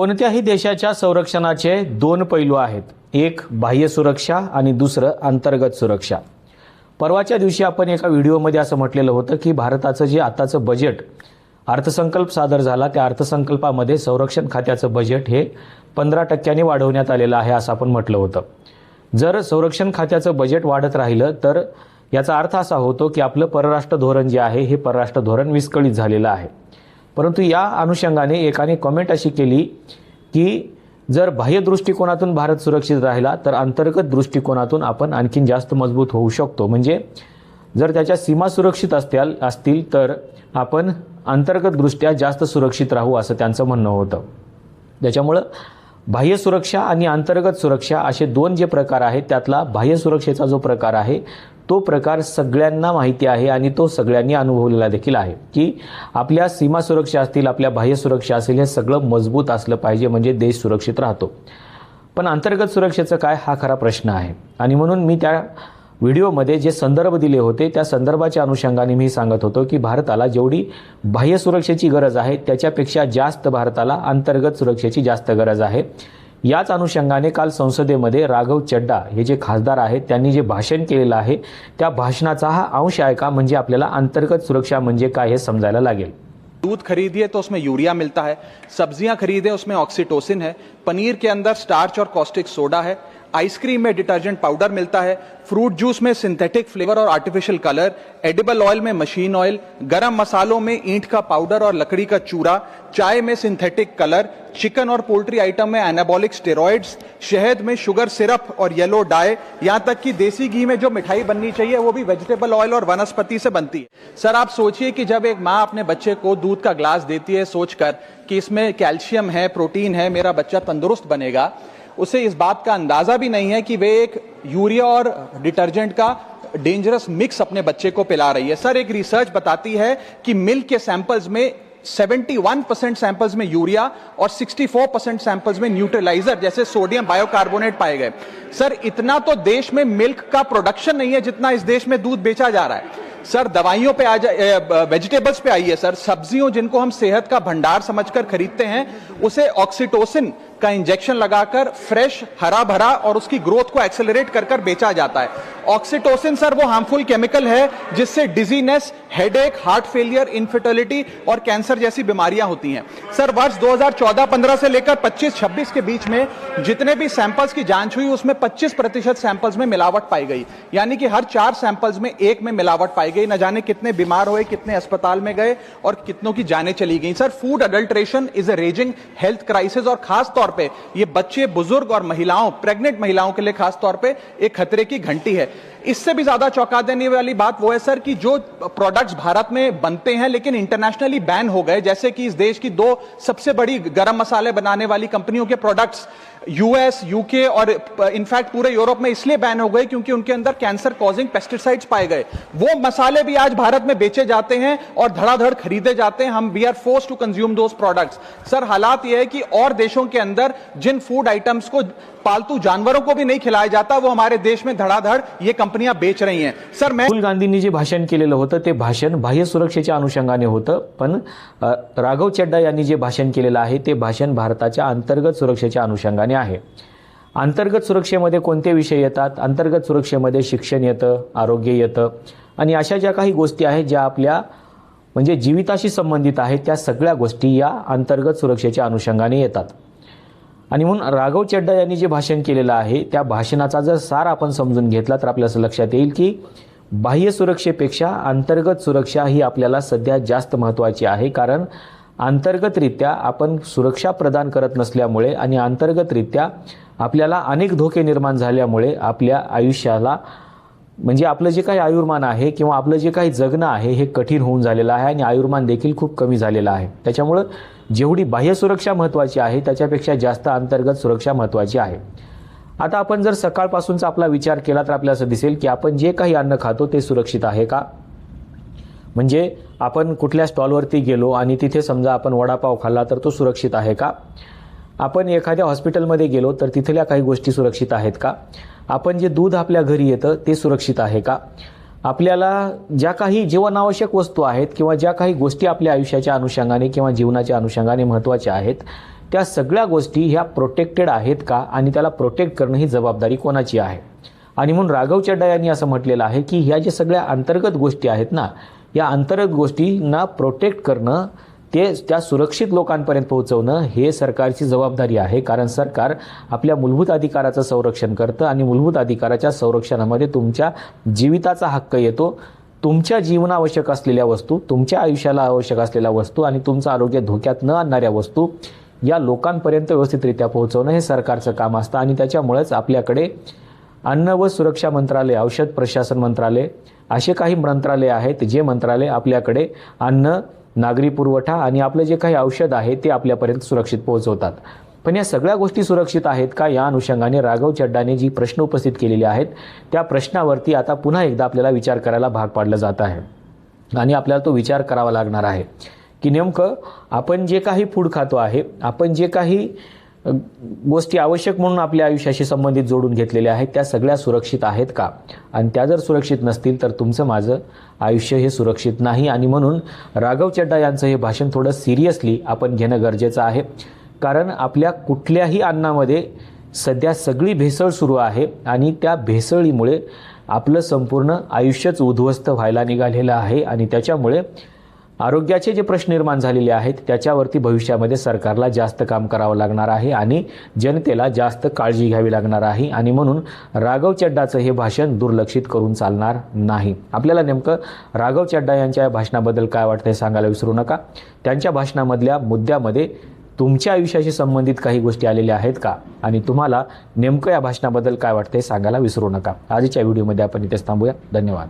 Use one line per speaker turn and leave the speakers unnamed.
कोणत्याही देशाच्या संरक्षणाचे दोन पैलू आहेत. एक बाह्य सुरक्षा आणि दुसरं अंतर्गत सुरक्षा. परवाच्या दिवशी आपण एका व्हिडिओमध्ये असं म्हटलेलं होतं की भारताचं जे आताचं बजेट अर्थसंकल्प सादर झाला त्या अर्थसंकल्पामध्ये संरक्षण खात्याचं बजेट हे पंधरा टक्क्यांनी वाढवण्यात आलेलं आहे असं आपण म्हटलं होतं. जर संरक्षण खात्याचं बजेट वाढत राहिलं तर याचा अर्थ असा होतो की आपलं परराष्ट्र धोरण जे आहे हे परराष्ट्र धोरण विस्कळीत झालेलं आहे. परंतु या अनुषंगाने एकाने कमेंट अशी केली की जर बाह्य दृष्टिकोनातून भारत सुरक्षित राहिला तर अंतर्गत दृष्टिकोनातून आपण आणखीन जास्त मजबूत होऊ शकतो. म्हणजे जर त्याच्या सीमा सुरक्षित असतील असतील तर आपण अंतर्गतदृष्ट्या जास्त सुरक्षित राहू असं त्यांचं म्हणणं होतं. त्याच्यामुळं बाह्य सुरक्षा आणि अंतर्गत सुरक्षा असे दोन जे प्रकार आहेत त्यातला बाह्य सुरक्षेचा जो प्रकार आहे तो प्रकार सगळ्यांना माहिती आहे आणि तो सगळ्यांनी अनुभवलेला देखील आहे की आपल्या सीमा सुरक्षा असतील आपल्या बाह्य सुरक्षा असेल हे सगळं मजबूत असलं पाहिजे म्हणजे देश सुरक्षित राहतो. पण अंतर्गत सुरक्षेचं काय? हा खरा प्रश्न आहे. आणि म्हणून मी त्या व्हिडिओमध्ये जे संदर्भ दिले होते त्या संदर्भाच्या अनुषंगाने मी सांगत होतो की भारताला जेवढी बाह्य सुरक्षेची गरज आहे त्याच्यापेक्षा जास्त भारताला अंतर्गत सुरक्षेची जास्त गरज आहे. याच अनुषंगाने काल संसदेमध्ये राघव चड्डा हे जे खासदार आहेत त्यांनी जे भाषण केलेलं आहे त्या भाषणाचा हा अंश आहे का? म्हणजे आपल्याला अंतर्गत सुरक्षा म्हणजे काय हे समजायला लागेल.
दूध खरीदिए तो उसमें यूरिया मिलता है सब्जियां खरीदे उसमें ऑक्सीटोसिन है पनीर के अंदर स्टार्च और कॉस्टिक सोडा है आइसक्रीम में डिटर्जेंट पाउडर मिलता है फ्रूट जूस में सिंथेटिक फ्लेवर और आर्टिफिशियल कलर एडिबल ऑयल में मशीन ऑयल गरम मसालों में ईंट का पाउडर और लकड़ी का चूरा, चाय में सिंथेटिक कलर चिकन और पोल्ट्री आइटम में एनाबॉलिक स्टेरॉइड्स शहद में शुगर सिरप और येलो डाई यहाँ तक कि देसी घी में जो मिठाई बननी चाहिए वो भी वेजिटेबल ऑयल और वनस्पति से बनती है। सर, आप सोचिए कि जब एक माँ अपने बच्चे को दूध का ग्लास देती है, सोचकर कि इसमें कैल्शियम है प्रोटीन है, मेरा बच्चा तंदुरुस्त बनेगा उसे इस बात का अंदाज़ा भी नहीं है कि वे एक यूरिया और डिटर्जेंट का डेंजरस मिक्स अपने बच्चे को पिला रही है। सर, एक रिसर्च बताती है कि मिल्क के सैंपल्स में 71 परसेंट सैंपल्स में यूरिया और 64 परसेंट सैंपल्स में न्यूट्रलाइजर जैसे सोडियम बायोकार्बोनेट पाए गए। सर, इतना तो देश में मिल्क का प्रोडक्शन नहीं है जितना इस देश में दूध बेचा जा रहा है। सर, दवाइयों पे आ जाए वेजिटेबल्स पे आइए सर। सब्जियों जिनको हम सेहत का भंडार समझकर खरीदते हैं, उसे ऑक्सीटोसिन का इंजेक्शन लगाकर फ्रेश हरा भरा और उसकी ग्रोथ को एक्सेलरेट कर कर बेचा जाता है। ऑक्सीटोसिन सर वो हार्मफुल केमिकल है, जिससे dizziness headache heart failure infertility और कैंसर जैसी बीमारियाँ होती हैं। सर वर्ष 2014-15 से लेकर 25-26 के बीच में जितने भी सैंपल्स की जाँच हुई, उसमें 25 प्रतिशत सैंपल्स में मिलावट पाई गई। यानी कि हर चार सैंपल्स में एक में मिलावट पाई गई, न जाने कितने बीमार हुए, कितने अस्पताल में गए और कितनों की जाने चली गई। Sir food adulteration is a raising health crisis और खास तौर पे ये बच्चे, बुज़ुर्ग और महिलाओं प्रेग्नेंट महिलाओं के लिए खास तौर पे एक खतरे की घंटी है। इससे भी ज़्यादा चौंका देने वाली बात वो है सर कि जो प्रोडक्ट्स भारत में बनते हैं लेकिन इंटरनेशनली बैन हो गए, जैसे कि इस देश की दो सबसे बड़ी गरम मसाले बनाने वाली कंपनियों के प्रोडक्ट्स यूएस यूके और इनफैक्ट पूरे यूरोप में इसलिए बैन हो गए क्योंकि उनके अंदर कैंसर कॉजिंग पेस्टिसाइड्स पाए गए। वो मसाले भी आज भारत में बेचे जाते हैं और धड़ाधड़ खरीदे जाते हैं। हम we are force to consume those products sir, हालात यह है कि और देशों के अंदर जिन फ़ूड आइटम्स को, पालतू जानवरों को भी नहीं खिलाया जाता, वो हमारे देश में धड़ाधड़ ये कंपनियाँ बेच रही हैं। सर, मैं
राहुल गांधींनी जे भाषण केलेलं होतं ते भाषण, बाह्य सुरक्षेच्या अनुषंगाने होतं, पण राघव चड्डा यांनी जे भाषण केलेलं आहे, ते भाषण भारताच्या अंतर्गत सुरक्षेच्या अनुषंगाने आहे. अंतर्गत सुरक्षेमध्ये कोणते विषय येतात? अंतर्गत सुरक्षेमध्ये शिक्षण येतं आरोग्य येतं. आणि अशा ज्या काही गोष्टी आहेत ज्या आपल्या म्हणजे जीविताशी संबंधित आहेत त्या सगळ्या गोष्टी या अंतर्गत सुरक्षेच्या अनुषंगाने येतात. आणि म्हणून राघव चड्डा यांनी जे भाषण केलेलं आहे त्या भाषणाचा जर सार आपण समजून घेतला तर आपल्या असं लक्षात येईल की बाह्य सुरक्षेपेक्षा अंतर्गत सुरक्षा ही आपल्याला सध्या जास्त महत्त्वाची आहे. कारण अंतर्गतरित्या आपण सुरक्षा प्रदान करत नसल्यामुळे आणि अंतर्गतरित्या आपल्याला अनेक धोके निर्माण झाल्यामुळे आपल्या आयुष्याला म्हणजे आपलं जे काही आयुर्मान आहे किंवा आपलं जे काही जगणं आहे हे कठीण होऊन झालेलं आहे आणि आयुर्मान देखील खूप कमी झालेलं आहे. त्याच्यामुळं जेवढी बाह्य सुरक्षा महत्त्वाची आहे त्याच्यापेक्षा जास्त अंतर्गत सुरक्षा महत्त्वाची आहे. आता आपण जर सकाळपासूनचा आपला विचार केला तर आपल्याला असं दिसेल की आपण जे काही अन्न खातो ते सुरक्षित आहे का? म्हणजे आपण कुठल्या स्टॉलवरती गेलो आणि तिथे समजा आपण वडापाव खाल्ला तर तो सुरक्षित आहे का? आपण एखाद्या हॉस्पिटलमध्ये गेलो तर तिथल्या काही गोष्टी सुरक्षित आहेत का? आपण जे दूध आपल्या घरी येतं ते सुरक्षित आहे का? आपल्याला ज्या काही जीवनावश्यक वस्तू आहेत किंवा ज्या काही गोष्टी आपल्या आयुष्याच्या अनुषंगाने किंवा जीवनाच्या अनुषंगाने महत्त्वाच्या आहेत त्या सगळ्या गोष्टी ह्या प्रोटेक्टेड आहेत का? आणि त्याला प्रोटेक्ट करणं ही जबाबदारी कोणाची आहे? आणि म्हणून राघव चड्डा यांनी असं म्हटलेलं आहे की ह्या ज्या सगळ्या अंतर्गत गोष्टी आहेत ना या अंतर्गत गोष्टींना प्रोटेक्ट करणं ते त्या सुरक्षित लोकांपर्यंत पोहोचवणं हे सरकारची जबाबदारी आहे. कारण सरकार आपल्या मूलभूत अधिकाराचं संरक्षण करतं आणि मूलभूत अधिकाराच्या संरक्षणामध्ये तुमच्या जीविताचा हक्क येतो. तुमच्या जीवनावश्यक असलेल्या वस्तू तुमच्या आयुष्याला आवश्यक असलेल्या वस्तू आणि तुमचं आरोग्य धोक्यात न आणणाऱ्या वस्तू या लोकांपर्यंत व्यवस्थितरित्या पोहोचवणं हे सरकारचं काम असतं आणि त्याच्यामुळेच आपल्याकडे अन्न व सुरक्षा मंत्रालय औषध प्रशासन मंत्रालय असे काही मंत्रालय आहेत जे मंत्रालय आपल्याकडे अन्न नागरी पुरवठा आणि आपलं जे काही औषध आहे ते आपल्यापर्यंत सुरक्षित पोहोचवतात. पण या सगळ्या गोष्टी सुरक्षित आहेत का या अनुषंगाने राघव चड्डाने जी प्रश्न उपस्थित केलेले आहेत त्या प्रश्नावरती आता पुन्हा एकदा आपल्याला विचार करायला भाग पाडलं जात आहे. आणि आपल्याला तो विचार करावा लागणार आहे. की नेमकं आपण जे काही फूड खातो आहे आपण जे काही गोष्टी आवश्यक म्हणून आपल्या आयुष्याशी संबंधित जोडून घेतलेल्या आहेत. त्या सगळ्या सुरक्षित आहेत का? आणि त्या जर सुरक्षित नसतील तर तुमचं माझं आयुष्य हे सुरक्षित नाही. आणि म्हणून राघव चड्डा यांचं हे भाषण थोडं सिरियसली आपण घेणं गरजेचं आहे. कारण आपल्या कुठल्याही अन्नामध्ये सध्या सगळी भेसळ सुरू आहे आणि त्या भेसळीमुळे आपलं संपूर्ण आयुष्यच उद्ध्वस्त व्हायला निघालेलं आहे. आणि त्याच्यामुळे आरोग्याचे जे प्रश्न निर्माण झालेले आहेत त्याच्यावरती भविष्यामध्ये सरकारला जास्त काम करावं लागणार आहे आणि जनतेला जास्त काळजी घ्यावी लागणार आहे आणि म्हणून राघव चड्डाचं हे भाषण दुर्लक्षित करून चालणार नाही. आपल्याला नेमकं राघव चड्डा यांच्या या भाषणाबद्दल काय वाटतं हे सांगायला विसरू नका. त्यांच्या भाषणामधल्या मुद्द्यामध्ये तुमच्या आयुष्याशी संबंधित काही गोष्टी आलेल्या आहेत का? आणि तुम्हाला नेमकं या भाषणाबद्दल काय वाटतं हे सांगायला विसरू नका. आजच्या व्हिडिओमध्ये आपण इथेच थांबूया. धन्यवाद.